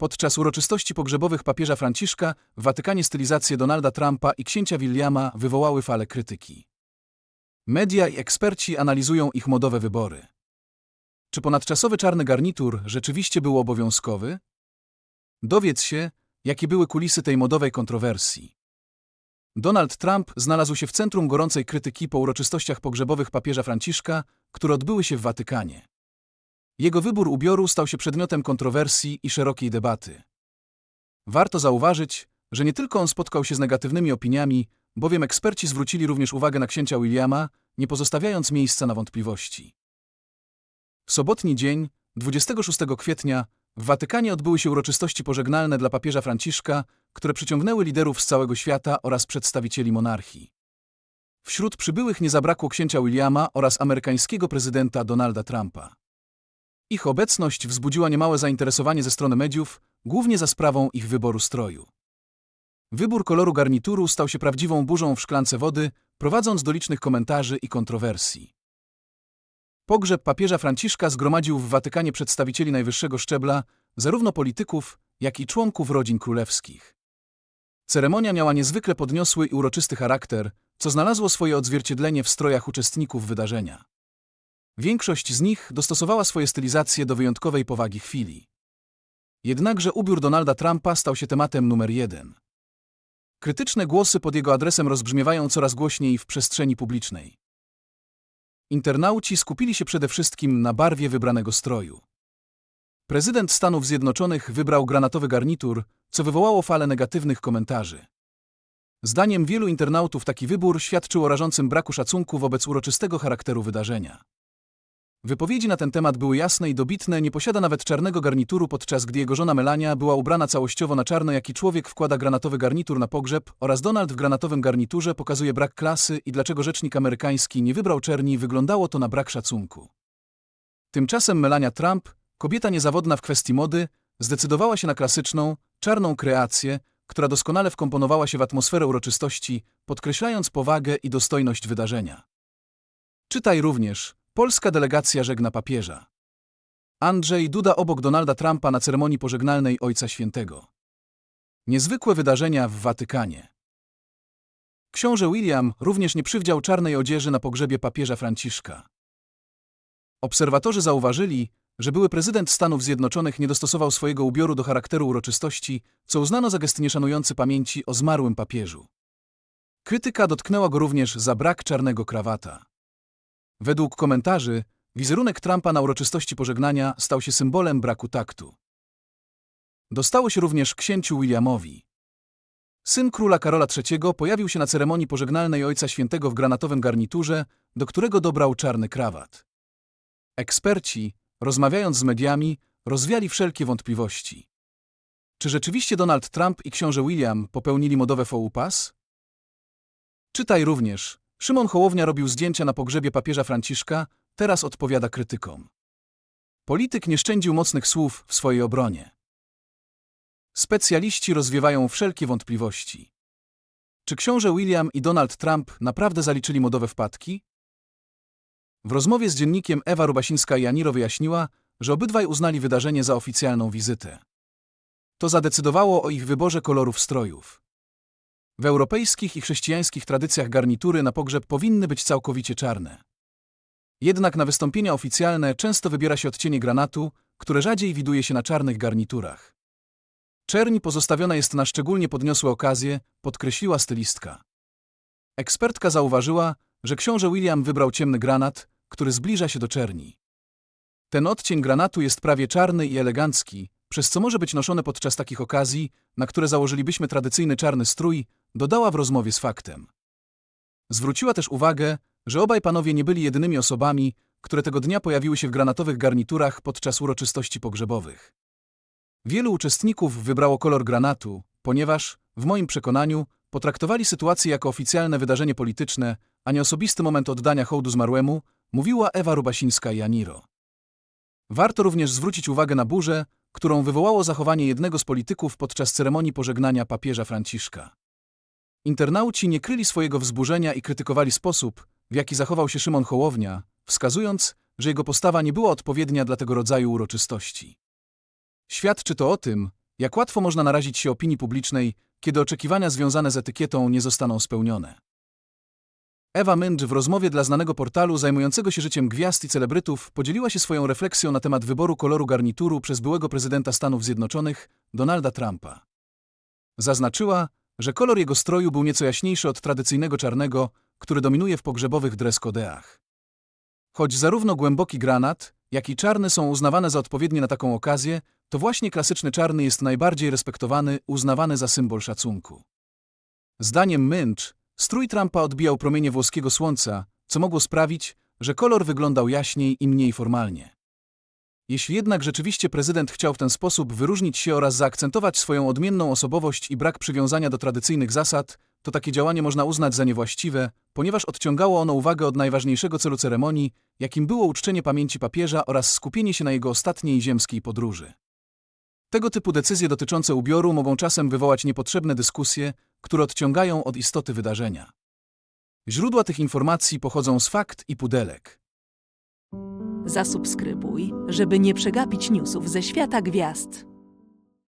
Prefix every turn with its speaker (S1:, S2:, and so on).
S1: Podczas uroczystości pogrzebowych papieża Franciszka w Watykanie stylizacje Donalda Trumpa i księcia Williama wywołały falę krytyki. Media i eksperci analizują ich modowe wybory. Czy ponadczasowy czarny garnitur rzeczywiście był obowiązkowy? Dowiedz się, jakie były kulisy tej modowej kontrowersji. Donald Trump znalazł się w centrum gorącej krytyki po uroczystościach pogrzebowych papieża Franciszka, które odbyły się w Watykanie. Jego wybór ubioru stał się przedmiotem kontrowersji i szerokiej debaty. Warto zauważyć, że nie tylko on spotkał się z negatywnymi opiniami, bowiem eksperci zwrócili również uwagę na księcia Williama, nie pozostawiając miejsca na wątpliwości. W sobotni dzień, 26 kwietnia, w Watykanie odbyły się uroczystości pożegnalne dla papieża Franciszka, które przyciągnęły liderów z całego świata oraz przedstawicieli monarchii. Wśród przybyłych nie zabrakło księcia Williama oraz amerykańskiego prezydenta Donalda Trumpa. Ich obecność wzbudziła niemałe zainteresowanie ze strony mediów, głównie za sprawą ich wyboru stroju. Wybór koloru garnituru stał się prawdziwą burzą w szklance wody, prowadząc do licznych komentarzy i kontrowersji. Pogrzeb papieża Franciszka zgromadził w Watykanie przedstawicieli najwyższego szczebla, zarówno polityków, jak i członków rodzin królewskich. Ceremonia miała niezwykle podniosły i uroczysty charakter, co znalazło swoje odzwierciedlenie w strojach uczestników wydarzenia. Większość z nich dostosowała swoje stylizacje do wyjątkowej powagi chwili. Jednakże ubiór Donalda Trumpa stał się tematem numer jeden. Krytyczne głosy pod jego adresem rozbrzmiewają coraz głośniej w przestrzeni publicznej. Internauci skupili się przede wszystkim na barwie wybranego stroju. Prezydent Stanów Zjednoczonych wybrał granatowy garnitur, co wywołało falę negatywnych komentarzy. Zdaniem wielu internautów taki wybór świadczył o rażącym braku szacunku wobec uroczystego charakteru wydarzenia. Wypowiedzi na ten temat były jasne i dobitne, nie posiada nawet czarnego garnituru, podczas gdy jego żona Melania była ubrana całościowo na czarno, jaki człowiek wkłada granatowy garnitur na pogrzeb, oraz Donald w granatowym garniturze pokazuje brak klasy i dlaczego rzecznik amerykański nie wybrał czerni, wyglądało to na brak szacunku. Tymczasem Melania Trump, kobieta niezawodna w kwestii mody, zdecydowała się na klasyczną, czarną kreację, która doskonale wkomponowała się w atmosferę uroczystości, podkreślając powagę i dostojność wydarzenia. Czytaj również Polska delegacja żegna papieża. Andrzej Duda obok Donalda Trumpa na ceremonii pożegnalnej Ojca Świętego. Niezwykłe wydarzenia w Watykanie. Książę William również nie przywdział czarnej odzieży na pogrzebie papieża Franciszka. Obserwatorzy zauważyli, że były prezydent Stanów Zjednoczonych nie dostosował swojego ubioru do charakteru uroczystości, co uznano za gest nieszanujący pamięci o zmarłym papieżu. Krytyka dotknęła go również za brak czarnego krawata. Według komentarzy, wizerunek Trumpa na uroczystości pożegnania stał się symbolem braku taktu. Dostało się również księciu Williamowi. Syn króla Karola III pojawił się na ceremonii pożegnalnej Ojca Świętego w granatowym garniturze, do którego dobrał czarny krawat. Eksperci, rozmawiając z mediami, rozwiali wszelkie wątpliwości. Czy rzeczywiście Donald Trump i książę William popełnili modowe faux pas? Czytaj również, Szymon Hołownia robił zdjęcia na pogrzebie papieża Franciszka, teraz odpowiada krytykom. Polityk nie szczędził mocnych słów w swojej obronie. Specjaliści rozwiewają wszelkie wątpliwości. Czy książę William i Donald Trump naprawdę zaliczyli modowe wpadki? W rozmowie z dziennikiem Ewa Rubasińska-Janiro wyjaśniła, że obydwaj uznali wydarzenie za oficjalną wizytę. To zadecydowało o ich wyborze kolorów strojów. W europejskich i chrześcijańskich tradycjach garnitury na pogrzeb powinny być całkowicie czarne. Jednak na wystąpienia oficjalne często wybiera się odcienie granatu, które rzadziej widuje się na czarnych garniturach. Czerń pozostawiona jest na szczególnie podniosłe okazje, podkreśliła stylistka. Ekspertka zauważyła, że książę William wybrał ciemny granat, który zbliża się do czerni. Ten odcień granatu jest prawie czarny i elegancki, przez co może być noszone podczas takich okazji, na które założylibyśmy tradycyjny czarny strój, dodała w rozmowie z faktem. Zwróciła też uwagę, że obaj panowie nie byli jedynymi osobami, które tego dnia pojawiły się w granatowych garniturach podczas uroczystości pogrzebowych. Wielu uczestników wybrało kolor granatu, ponieważ, w moim przekonaniu, potraktowali sytuację jako oficjalne wydarzenie polityczne, a nie osobisty moment oddania hołdu zmarłemu, mówiła Ewa Rubasińska-Janiro. Warto również zwrócić uwagę na burzę, którą wywołało zachowanie jednego z polityków podczas ceremonii pożegnania papieża Franciszka. Internauci nie kryli swojego wzburzenia i krytykowali sposób, w jaki zachował się Szymon Hołownia, wskazując, że jego postawa nie była odpowiednia dla tego rodzaju uroczystości. Świadczy to o tym, Jak łatwo można narazić się opinii publicznej, kiedy oczekiwania związane z etykietą nie zostaną spełnione. Ewa Myndż w rozmowie dla znanego portalu zajmującego się życiem gwiazd i celebrytów podzieliła się swoją refleksją na temat wyboru koloru garnituru przez byłego prezydenta Stanów Zjednoczonych, Donalda Trumpa. Zaznaczyła, że kolor jego stroju był nieco jaśniejszy od tradycyjnego czarnego, który dominuje w pogrzebowych dress-codeach. Choć zarówno głęboki granat, jak i czarny są uznawane za odpowiednie na taką okazję, to właśnie klasyczny czarny jest najbardziej respektowany, uznawany za symbol szacunku. Zdaniem Myndż, strój Trumpa odbijał promienie włoskiego słońca, co mogło sprawić, że kolor wyglądał jaśniej i mniej formalnie. Jeśli jednak rzeczywiście prezydent chciał w ten sposób wyróżnić się oraz zaakcentować swoją odmienną osobowość i brak przywiązania do tradycyjnych zasad, to takie działanie można uznać za niewłaściwe, ponieważ odciągało ono uwagę od najważniejszego celu ceremonii, jakim było uczczenie pamięci papieża oraz skupienie się na jego ostatniej ziemskiej podróży. Tego typu decyzje dotyczące ubioru mogą czasem wywołać niepotrzebne dyskusje, które odciągają od istoty wydarzenia. Źródła tych informacji pochodzą z fakt i pudelek.
S2: Zasubskrybuj, żeby nie przegapić newsów ze świata gwiazd.